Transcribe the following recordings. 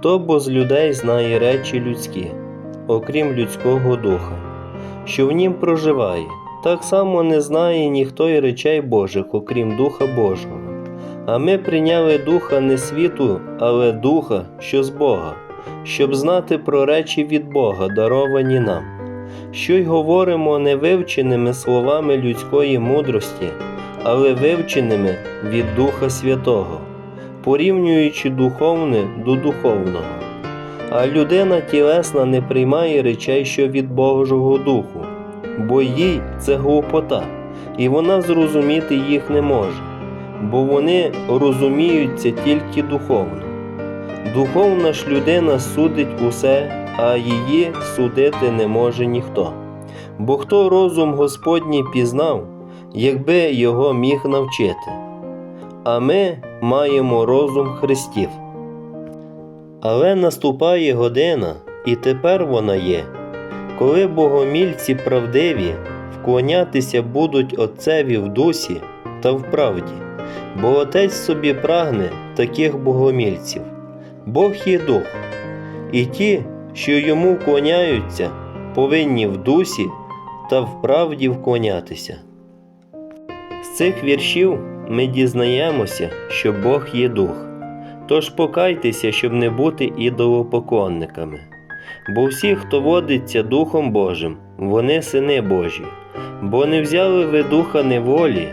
Хто бо з людей знає речі людські, окрім людського духа, що в нім проживає, так само не знає ніхто й речей Божих, окрім Духа Божого. А ми прийняли духа не світу, але духа, що з Бога, щоб знати про речі від Бога, даровані нам, що й говоримо не вивченими словами людської мудрості, але вивченими від Духа Святого, порівнюючи духовне до духовного. А людина тілесна не приймає речей, що від Божого Духу, бо їй це глупота, і вона зрозуміти їх не може, бо вони розуміються тільки духовно. Духовна ж людина судить усе, а її судити не може ніхто. Бо хто розум Господній пізнав, якби його міг навчити. А ми маємо розум Христів. Але наступає година, і тепер вона є, коли богомільці правдиві вклонятися будуть Отцеві в дусі та в правді, бо Отець собі прагне таких богомільців. Бог є дух, і ті, що йому вклоняються, повинні в дусі та в правді вклонятися. З цих віршів ми дізнаємося, що Бог є дух. Тож покайтеся, щоб не бути ідолопоклонниками. Бо всі, хто водиться Духом Божим, вони сини Божі, бо не взяли ви духа неволі,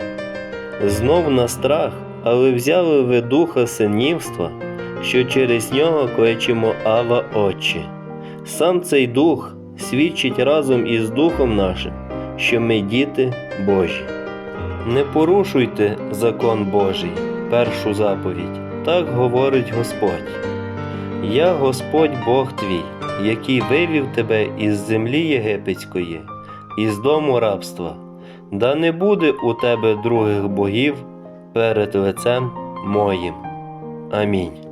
знов на страх, але взяли ви духа синівства, що через нього кличемо Ава Отче. Сам цей дух свідчить разом із Духом нашим, що ми діти Божі. Не порушуйте закон Божий, першу заповідь. Так говорить Господь. Я Господь Бог твій, який вивів тебе із землі єгипетської, із дому рабства, да не буде у тебе других богів перед лицем моїм. Амінь.